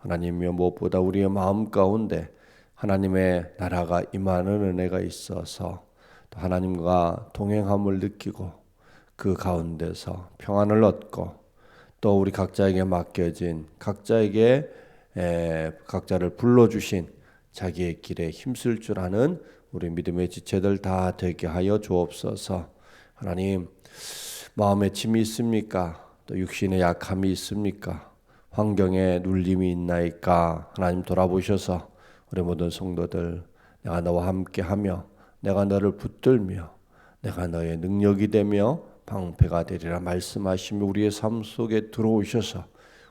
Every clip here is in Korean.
하나님이여 무엇보다 우리의 마음 가운데 하나님의 나라가 임하는 은혜가 있어서 또 하나님과 동행함을 느끼고 그 가운데서 평안을 얻고 또 우리 각자에게 맡겨진 각자에게 에, 각자를 불러주신 자기의 길에 힘쓸 줄 아는 우리 믿음의 지체들 다 되게 하여 주옵소서. 하나님 마음에 짐이 있습니까? 또 육신의 약함이 있습니까? 환경에 눌림이 있나이까? 하나님 돌아보셔서 우리 모든 성도들 내가 너와 함께하며 내가 너를 붙들며 내가 너의 능력이 되며 방패가 되리라 말씀하시며 우리의 삶 속에 들어오셔서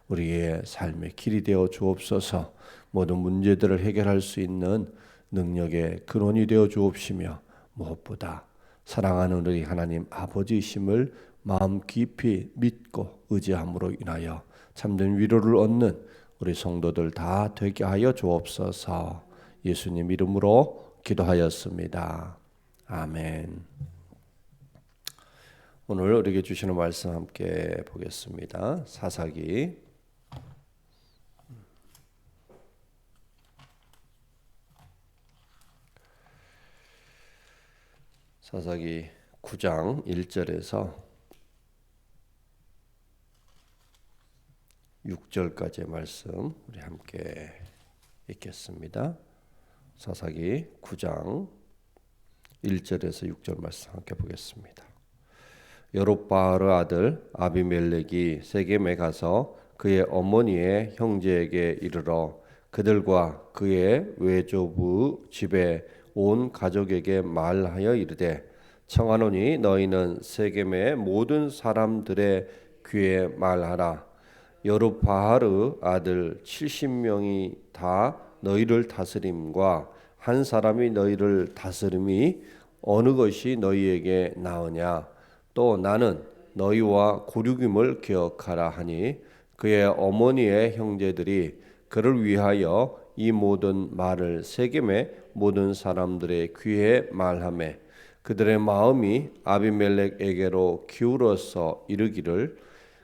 우리의 삶의 길이 되어 주옵소서 모든 문제들을 해결할 수 있는 능력의 근원이 되어 주옵시며 무엇보다 사랑하는 우리 하나님 아버지이심을 마음 깊이 믿고 의지함으로 인하여 참된 위로를 얻는 우리 성도들 다 되게 하여 주옵소서 예수님 이름으로 기도하였습니다. 아멘. 오늘 우리에게 주시는 말씀 함께 보겠습니다. 사사기 사사기 9장 1절에서 6절까지의 말씀 우리 함께 읽겠습니다. 사사기 9장 1절에서 6절 말씀 함께 보겠습니다. 여롯바르 아들 아비멜렉이 세겜에 가서 그의 어머니의 형제에게 이르러 그들과 그의 외조부 집에 온 가족에게 말하여 이르되 청하노니 너희는 세겜의 모든 사람들의 귀에 말하라 여루바하르 아들 70명이 다 너희를 다스림과 한 사람이 너희를 다스림이 어느 것이 너희에게 나으냐? 또 나는 너희와 고륙임을 기억하라 하니 그의 어머니의 형제들이 그를 위하여 이 모든 말을 세겜의 모든 사람들의 귀에 말하매 그들의 마음이 아비멜렉에게로 기울어서 이르기를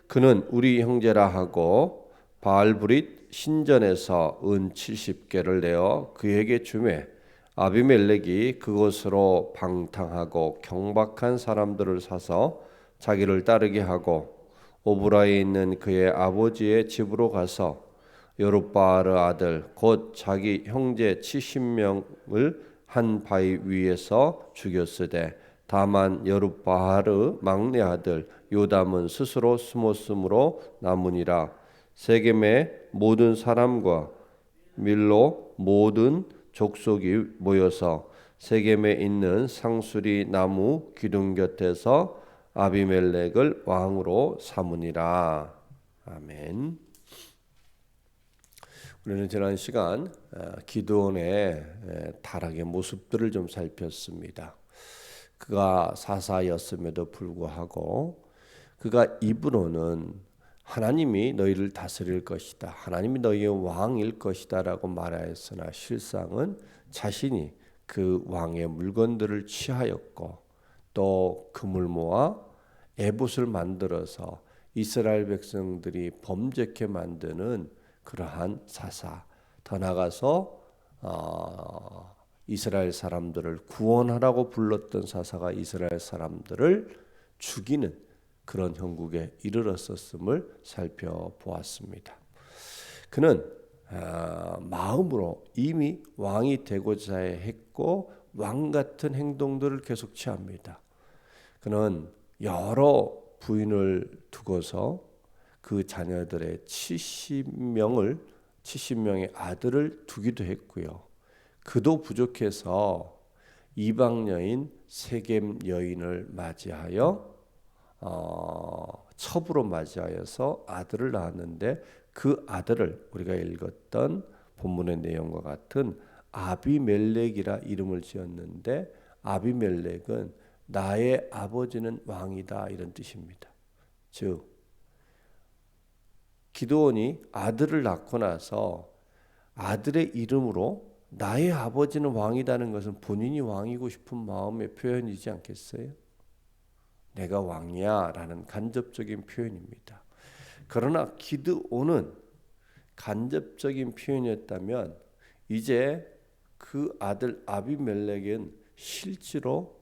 그는 우리 형제라 하고 바알브릿 신전에서 은 70개를 내어 그에게 주매 아비멜렉이 그곳으로 방탕하고 경박한 사람들을 사서 자기를 따르게 하고 오브라에 있는 그의 아버지의 집으로 가서 여룻바르 아들 곧 자기 형제 70명을 한 바위 위에서 죽였으되 다만 여룻바르 막내 아들 요담은 스스로 숨었으므로 남으니라 세겜의 모든 사람과 밀로 모든 족속이 모여서 세겜에 있는 상수리 나무 기둥 곁에서 아비멜렉을 왕으로 삼으니라 아멘. 우리는 지난 시간 어, 기도원의 타락의 모습들을 좀 살폈습니다. 그가 사사였음에도 불구하고 그가 입으로는 하나님이 너희를 다스릴 것이다. 하나님이 너희의 왕일 것이다라고 말하였으나 실상은 자신이 그 왕의 물건들을 취하였고 또 금을 모아 에봇을 만들어서 이스라엘 백성들이 범죄케 만드는 그러한 사사 더 나가서 어, 이스라엘 사람들을 구원하라고 불렀던 사사가 이스라엘 사람들을 죽이는 그런 형국에 이르렀었음을 살펴보았습니다. 그는 어, 마음으로 이미 왕이 되고자 했고 왕 같은 행동들을 계속 취합니다. 그는 여러 부인을 두고서 그 자녀들의 70명을 70명의 아들을 두기도 했고요. 그도 부족해서 이방 여인 세겜 여인을 맞이하여 어, 첩으로 맞이하여서 아들을 낳았는데 그 아들을 우리가 읽었던 본문의 내용과 같은 아비멜렉이라 이름을 지었는데 아비멜렉은 나의 아버지는 왕이다 이런 뜻입니다. 즉 기도원이 아들을 낳고 나서 아들의 이름으로 나의 아버지는 왕이다는 것은 본인이 왕이고 싶은 마음의 표현이지 않겠어요? 내가 왕이야라는 간접적인 표현입니다. 그러나 기드온은 간접적인 표현이었다면 이제 그 아들 아비멜렉은 실제로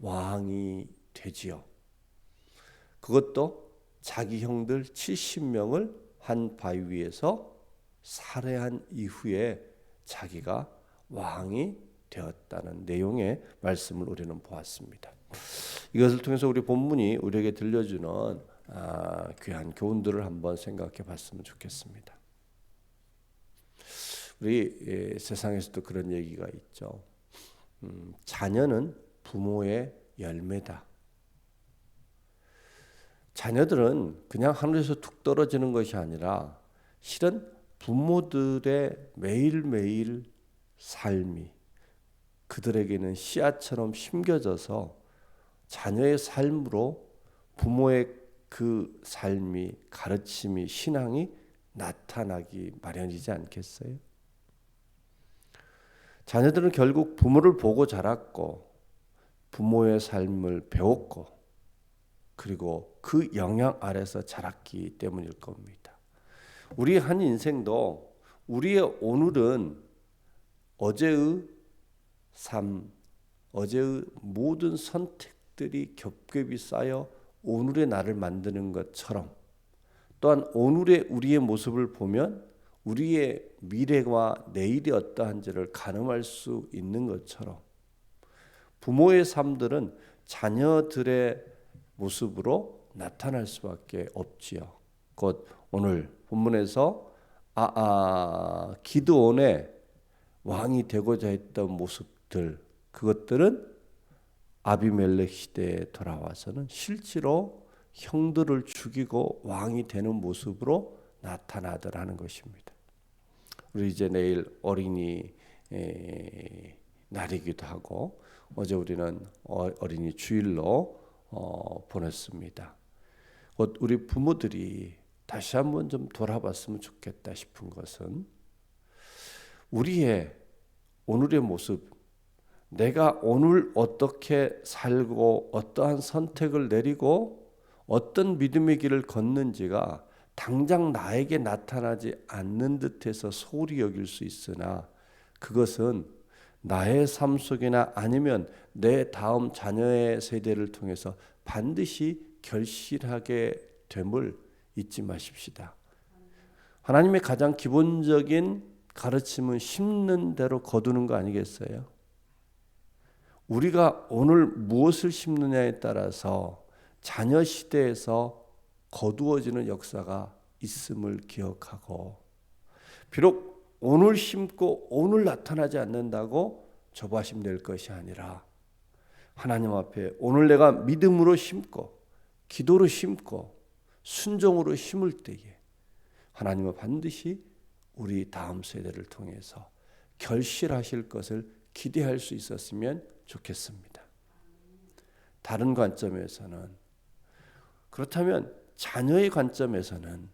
왕이 되지요. 그것도 자기 형들 70명을 한 바위 위에서 살해한 이후에 자기가 왕이 되었다는 내용의 말씀을 우리는 보았습니다. 이것을 통해서 우리 본문이 우리에게 들려주는 아, 귀한 교훈들을 한번 생각해 봤으면 좋겠습니다. 우리 예, 세상에서도 그런 얘기가 있죠. 음, 자녀는 부모의 열매다. 자녀들은 그냥 하늘에서 툭 떨어지는 것이 아니라 실은 부모들의 매일매일 삶이 그들에게는 씨앗처럼 심겨져서 자녀의 삶으로 부모의 그 삶이 가르침이 신앙이 나타나기 마련이지 않겠어요? 자녀들은 결국 부모를 보고 자랐고 부모의 삶을 배웠고 그리고 그 영향 아래서 자랐기 때문일 겁니다. 우리 한 인생도 우리의 오늘은 어제의 삶, 어제의 모든 선택 들이 겹겹이 쌓여 오늘의 나를 만드는 것처럼 또한 오늘의 우리의 모습을 보면 우리의 미래와 내일이 어떠한지를 가늠할 수 있는 것처럼 부모의 삶들은 자녀들의 모습으로 나타날 수밖에 없지요. 곧 오늘 본문에서 아, 아 기드온의 왕이 되고자 했던 모습들 그것들은 아비멜렉 시대에 돌아와서는 실제로 형들을 죽이고 왕이 되는 모습으로 나타나더라는 것입니다. 우리 이제 내일 어린이 날이기도 하고 어제 우리는 어, 어린이 주일로 어, 보냈습니다. 우리 부모들이 다시 한번 좀 돌아봤으면 좋겠다 싶은 것은 우리의 오늘의 모습, 내가 오늘 어떻게 살고 어떠한 선택을 내리고 어떤 믿음의 길을 걷는지가 당장 나에게 나타나지 않는 듯해서 소홀히 여길 수 있으나 그것은 나의 삶 속이나 아니면 내 다음 자녀의 세대를 통해서 반드시 결실하게 됨을 잊지 마십시다. 하나님의 가장 기본적인 가르침은 심는 대로 거두는 거 아니겠어요? 우리가 오늘 무엇을 심느냐에 따라서 자녀 시대에서 거두어지는 역사가 있음을 기억하고 비록 오늘 심고 오늘 나타나지 않는다고 조바심 낼 것이 아니라 하나님 앞에 오늘 내가 믿음으로 심고 기도로 심고 순종으로 심을 때에 하나님은 반드시 우리 다음 세대를 통해서 결실하실 것을 기대할 수 있었으면 좋겠습니다. 다른 관점에서는 그렇다면 자녀의 관점에서는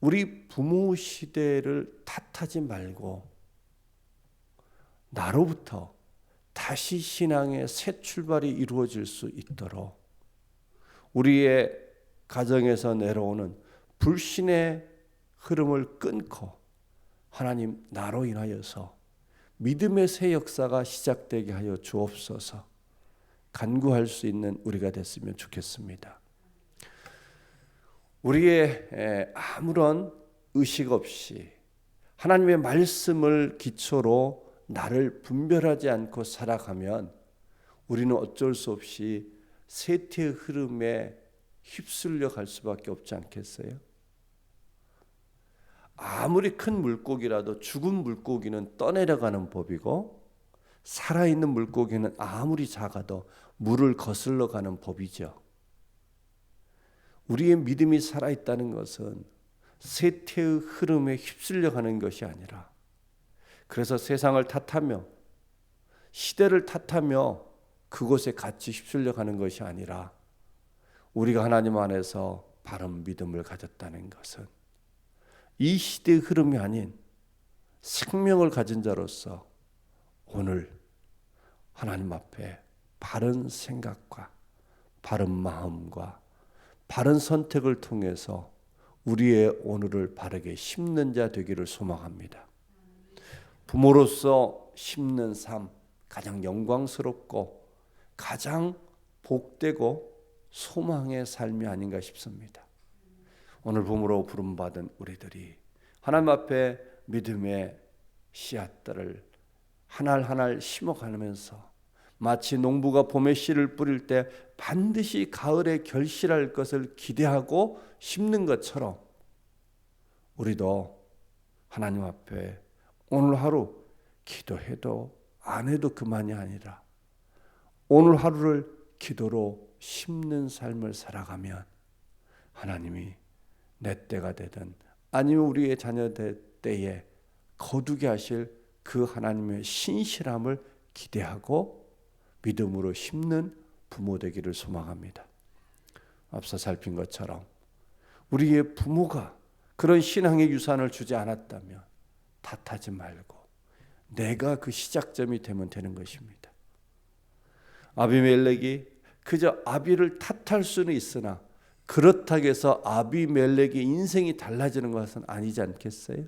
우리 부모 시대를 탓하지 말고 나로부터 다시 신앙의 새 출발이 이루어질 수 있도록 우리의 가정에서 내려오는 불신의 흐름을 끊고 하나님 나로 인하여서 믿음의 새 역사가 시작되게 하여 주옵소서 간구할 수 있는 우리가 됐으면 좋겠습니다. 우리의 아무런 의식 없이 하나님의 말씀을 기초로 나를 분별하지 않고 살아가면 우리는 어쩔 수 없이 세태의 흐름에 휩쓸려 갈 수밖에 없지 않겠어요? 아무리 큰 물고기라도 죽은 물고기는 떠내려가는 법이고 살아있는 물고기는 아무리 작아도 물을 거슬러 가는 법이죠. 우리의 믿음이 살아있다는 것은 세태의 흐름에 휩쓸려 가는 것이 아니라 그래서 세상을 탓하며 시대를 탓하며 그곳에 같이 휩쓸려 가는 것이 아니라 우리가 하나님 안에서 바른 믿음을 가졌다는 것은 이 시대의 흐름이 아닌 생명을 가진 자로서 오늘 하나님 앞에 바른 생각과 바른 마음과 바른 선택을 통해서 우리의 오늘을 바르게 심는 자 되기를 소망합니다. 부모로서 심는 삶 가장 영광스럽고 가장 복되고 소망의 삶이 아닌가 싶습니다. 오늘 부모로 부름받은 우리들이 하나님 앞에 믿음의 씨앗들을 하날 하날 심어가면서 마치 농부가 봄에 씨를 뿌릴 때 반드시 가을에 결실할 것을 기대하고 심는 것처럼 우리도 하나님 앞에 오늘 하루 기도해도 안 해도 그만이 아니라 오늘 하루를 기도로 심는 삶을 살아가면 하나님이 내 때가 되든 아니면 우리의 자녀 때에 거두게 하실 그 하나님의 신실함을 기대하고 믿음으로 심는 부모 되기를 소망합니다. 앞서 살핀 것처럼 우리의 부모가 그런 신앙의 유산을 주지 않았다면 탓하지 말고 내가 그 시작점이 되면 되는 것입니다. 아비멜렉이 그저 아비를 탓할 수는 있으나 그렇다고 해서 아비멜렉의 인생이 달라지는 것은 아니지 않겠어요?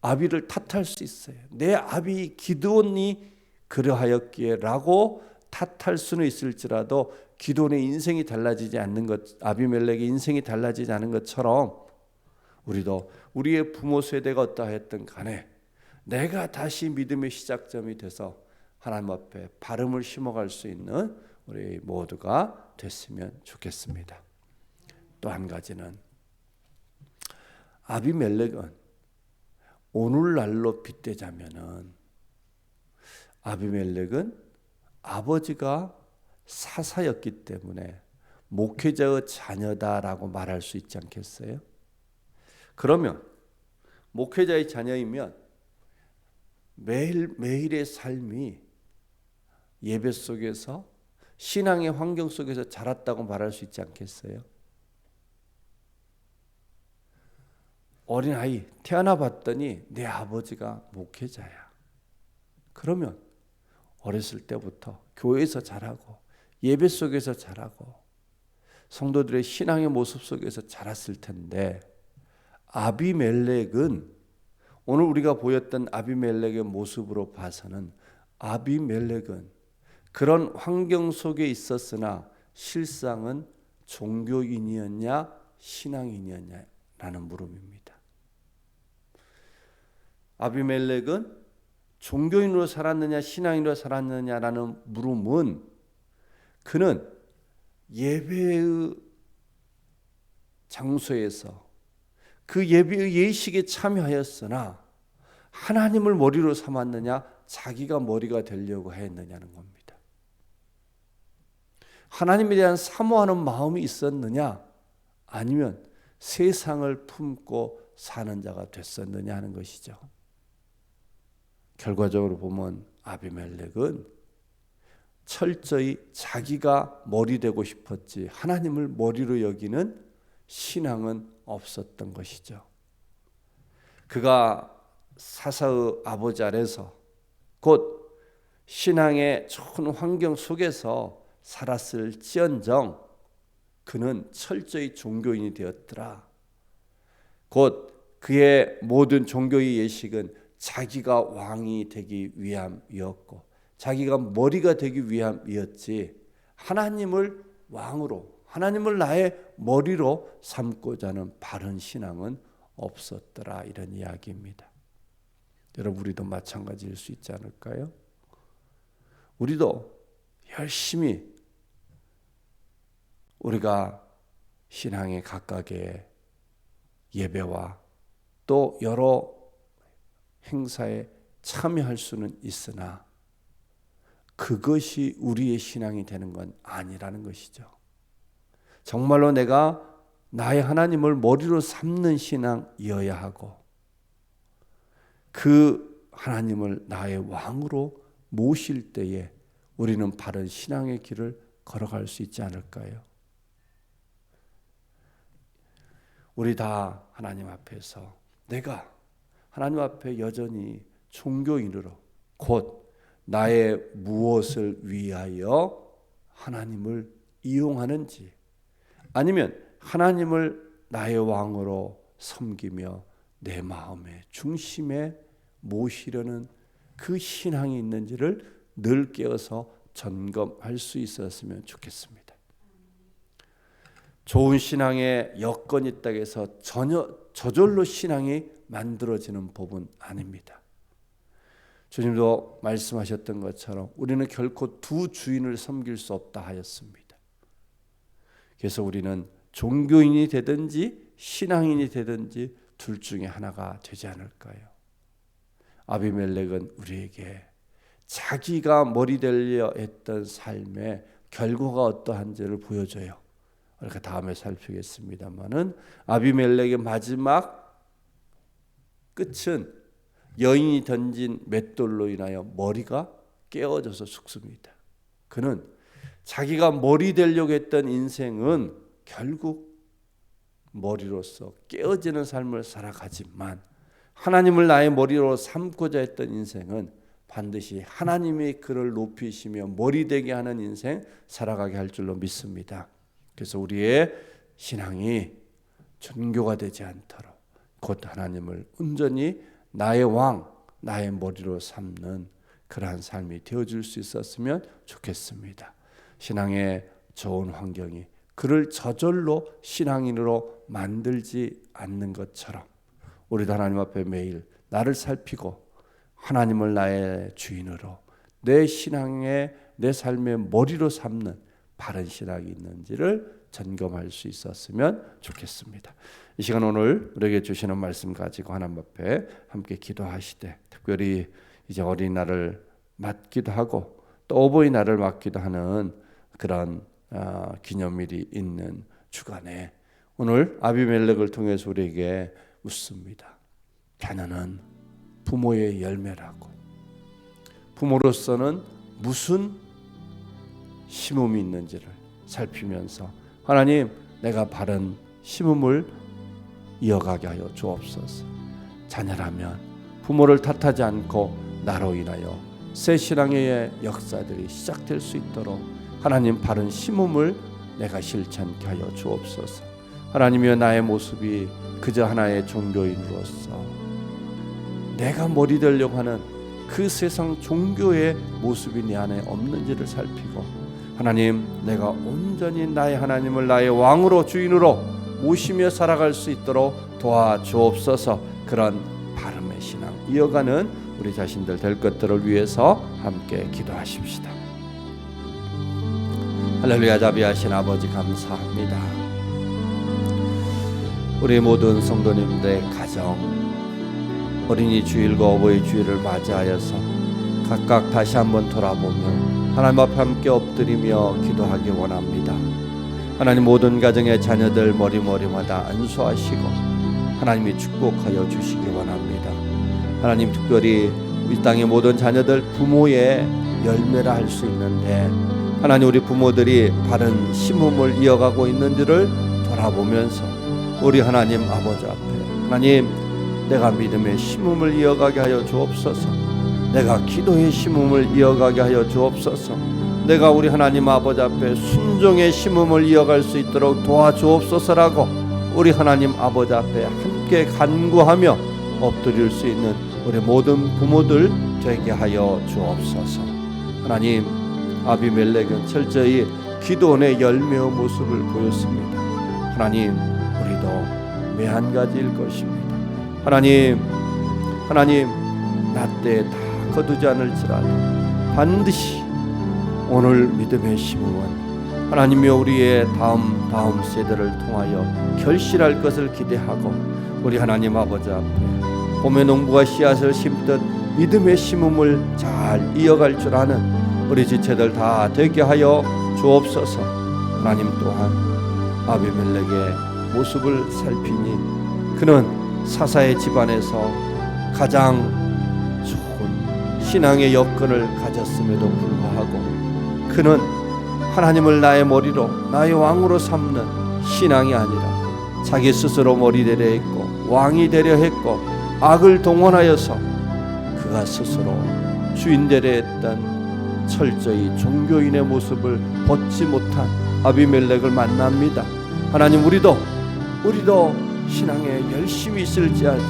아비를 탓할 수 있어요. 내 아비 기드온이 그러하였기에라고 탓할 수는 있을지라도 기도의 인생이 달라지지 않는 것, 아비멜렉의 인생이 달라지지 않은 것처럼 우리도 우리의 부모 세대가 어떠 했든 간에 내가 다시 믿음의 시작점이 돼서 하나님 앞에 발음을 심어갈 수 있는 우리 모두가 됐으면 좋겠습니다. 또 한 가지는 아비멜렉은 오늘날로 빗대자면은 아비멜렉은 아버지가 사사였기 때문에 목회자의 자녀다라고 말할 수 있지 않겠어요? 그러면 목회자의 자녀이면 매일 매일의 삶이 예배 속에서 신앙의 환경 속에서 자랐다고 말할 수 있지 않겠어요? 어린 아이 태어나 봤더니 내 아버지가 목회자야. 그러면 어렸을 때부터 교회에서 자라고 예배 속에서 자라고 성도들의 신앙의 모습 속에서 자랐을 텐데 아비멜렉은 오늘 우리가 보였던 아비멜렉의 모습으로 봐서는 아비멜렉은 그런 환경 속에 있었으나 실상은 종교인이었냐 신앙인이었냐라는 물음입니다. 아비멜렉은 종교인으로 살았느냐 신앙인으로 살았느냐라는 물음은 그는 예배의 장소에서 그 예배의 예식에 참여하였으나 하나님을 머리로 삼았느냐 자기가 머리가 되려고 했느냐는 겁니다. 하나님에 대한 사모하는 마음이 있었느냐 아니면 세상을 품고 사는 자가 됐었느냐 하는 것이죠. 결과적으로 보면 아비멜렉은 철저히 자기가 머리 되고 싶었지 하나님을 머리로 여기는 신앙은 없었던 것이죠. 그가 사사의 아버지 아래서 곧 신앙의 좋은 환경 속에서 살았을지언정 그는 철저히 종교인이 되었더라. 곧 그의 모든 종교의 예식은 자기가 왕이 되기 위함이었고 자기가 머리가 되기 위함이었지 하나님을 왕으로 하나님을 나의 머리로 삼고자 하는 바른 신앙은 없었더라 이런 이야기입니다. 여러분 우리도 마찬가지일 수 있지 않을까요? 우리도 열심히 우리가 신앙의 각각의 예배와 또 여러 행사에 참여할 수는 있으나 그것이 우리의 신앙이 되는 건 아니라는 것이죠. 정말로 내가 나의 하나님을 머리로 삼는 신앙이어야 하고 그 하나님을 나의 왕으로 모실 때에 우리는 바른 신앙의 길을 걸어갈 수 있지 않을까요? 우리 다 하나님 앞에서 내가 하나님 앞에 여전히 종교인으로 곧 나의 무엇을 위하여 하나님을 이용하는지 아니면 하나님을 나의 왕으로 섬기며 내 마음의 중심에 모시려는 그 신앙이 있는지를 늘 깨어서 점검할 수 있었으면 좋겠습니다. 좋은 신앙의 여건이 해서 전혀 저절로 신앙이 만들어지는 법은 아닙니다. 주님도 말씀하셨던 것처럼 우리는 결코 두 주인을 섬길 수 없다 하였습니다. 그래서 우리는 종교인이 되든지 신앙인이 되든지 둘 중에 하나가 되지 않을까요? 아비멜렉은 우리에게 자기가 머리 들려 했던 삶의 결과가 어떠한지를 보여줘요. 그러니까 다음에 살피겠습니다만은 아비멜렉의 마지막 끝은 여인이 던진 맷돌로 인하여 머리가 깨어져서 죽습니다. 그는 자기가 머리 되려고 했던 인생은 결국 머리로서 깨어지는 삶을 살아가지만 하나님을 나의 머리로 삼고자 했던 인생은 반드시 하나님이 그를 높이시며 머리 되게 하는 인생 살아가게 할 줄로 믿습니다. 그래서 우리의 신앙이 전교가 되지 않도록 곧 하나님을 온전히 나의 왕, 나의 머리로 삼는 그러한 삶이 되어줄 수 있었으면 좋겠습니다. 신앙의 좋은 환경이 그를 저절로 신앙인으로 만들지 않는 것처럼 우리도 하나님 앞에 매일 나를 살피고 하나님을 나의 주인으로 내 신앙의 내 삶의 머리로 삼는 바른 신앙이 있는지를 점검할 수 있었으면 좋겠습니다. 이 시간 오늘 우리에게 주시는 말씀 가지고 하나님 앞에 함께 기도하시되 특별히 이제 어린이날을 맞기도 하고 또 어버이날을 맞기도 하는 그런 어, 기념일이 있는 주간에 오늘 아비멜렉을 통해서 우리에게 묻습니다. 자녀는 부모의 열매라고. 부모로서는 무슨 심음이 있는지를 살피면서 하나님 내가 바른 심음을 이어가게 하여 주옵소서. 자녀라면 부모를 탓하지 않고 나로 인하여 새 신앙의 역사들이 시작될 수 있도록 하나님 바른 심음을 내가 실천케 하여 주옵소서. 하나님이여 나의 모습이 그저 하나의 종교인으로서 내가 머리 되려고 하는 그 세상 종교의 모습이 내 안에 없는지를 살피고 하나님 내가 온전히 나의 하나님을 나의 왕으로 주인으로 모시며 살아갈 수 있도록 도와주옵소서 그런 바름의 신앙 이어가는 우리 자신들 될 것들을 위해서 함께 기도하십시다. 할렐루야 자비하신 아버지 감사합니다. 우리 모든 성도님들의 가정 어린이 주일과 어버이 주일을 맞이하여서 각각 다시 한번 돌아보며 하나님 앞에 함께 엎드리며 기도하기 원합니다. 하나님 모든 가정의 자녀들 머리머리마다 안수하시고 하나님이 축복하여 주시기 원합니다. 하나님 특별히 이 땅의 모든 자녀들 부모의 열매라 할 수 있는데 하나님 우리 부모들이 바른 심음을 이어가고 있는지를 돌아보면서 우리 하나님 아버지 앞에 하나님 내가 믿음의 심음을 이어가게 하여 주옵소서 내가 기도의 심음을 이어가게 하여 주옵소서 내가 우리 하나님 아버지 앞에 순종의 심음을 이어갈 수 있도록 도와주옵소서라고 우리 하나님 아버지 앞에 함께 간구하며 엎드릴 수 있는 우리 모든 부모들 되게 하여 주옵소서. 하나님 아비멜렉은 철저히 기도원의 열매의 모습을 보였습니다. 하나님 우리도 매한 가지일 것입니다. 하나님 하나님 나 때 다 거두지 않을지라도 반드시 오늘 믿음의 심음은 하나님이여 우리의 다음 다음 세대를 통하여 결실할 것을 기대하고 우리 하나님 아버지 앞에 봄의 농부가 씨앗을 심듯 믿음의 심음을 잘 이어갈 줄 아는 우리 지체들 다 되게 하여 주옵소서. 하나님 또한 아비멜렉의 모습을 살피니 그는 사사의 집안에서 가장 좋은 신앙의 여건을 가졌음에도 불구하고 그는 하나님을 나의 머리로 나의 왕으로 삼는 신앙이 아니라 자기 스스로 머리 되려 했고 왕이 되려 했고 악을 동원하여서 그가 스스로 주인 되려 했던 철저히 종교인의 모습을 벗지 못한 아비멜렉을 만납니다. 하나님 우리도 우리도 신앙에 열심히 있을지라도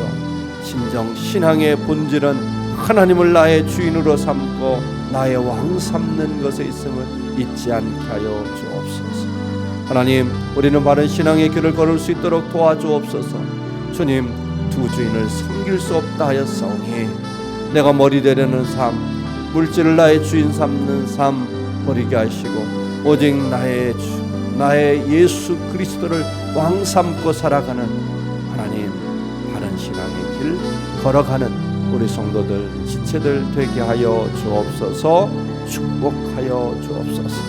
진정 신앙의 본질은 하나님을 나의 주인으로 삼고 나의 왕 삼는 것에 있음을 잊지 않게 하여 주옵소서. 하나님, 우리는 바른 신앙의 길을 걸을 수 있도록 도와주옵소서. 주님, 두 주인을 섬길 수 없다 하였사오니 내가 머리 되려는 삶, 물질을 나의 주인 삼는 삶 버리게 하시고 오직 나의 주, 나의 예수 그리스도를 왕 삼고 살아가는 하나님 바른 신앙의 길 걸어가는 우리 성도들 지체들 되게 하여 주옵소서 축복하여 주옵소서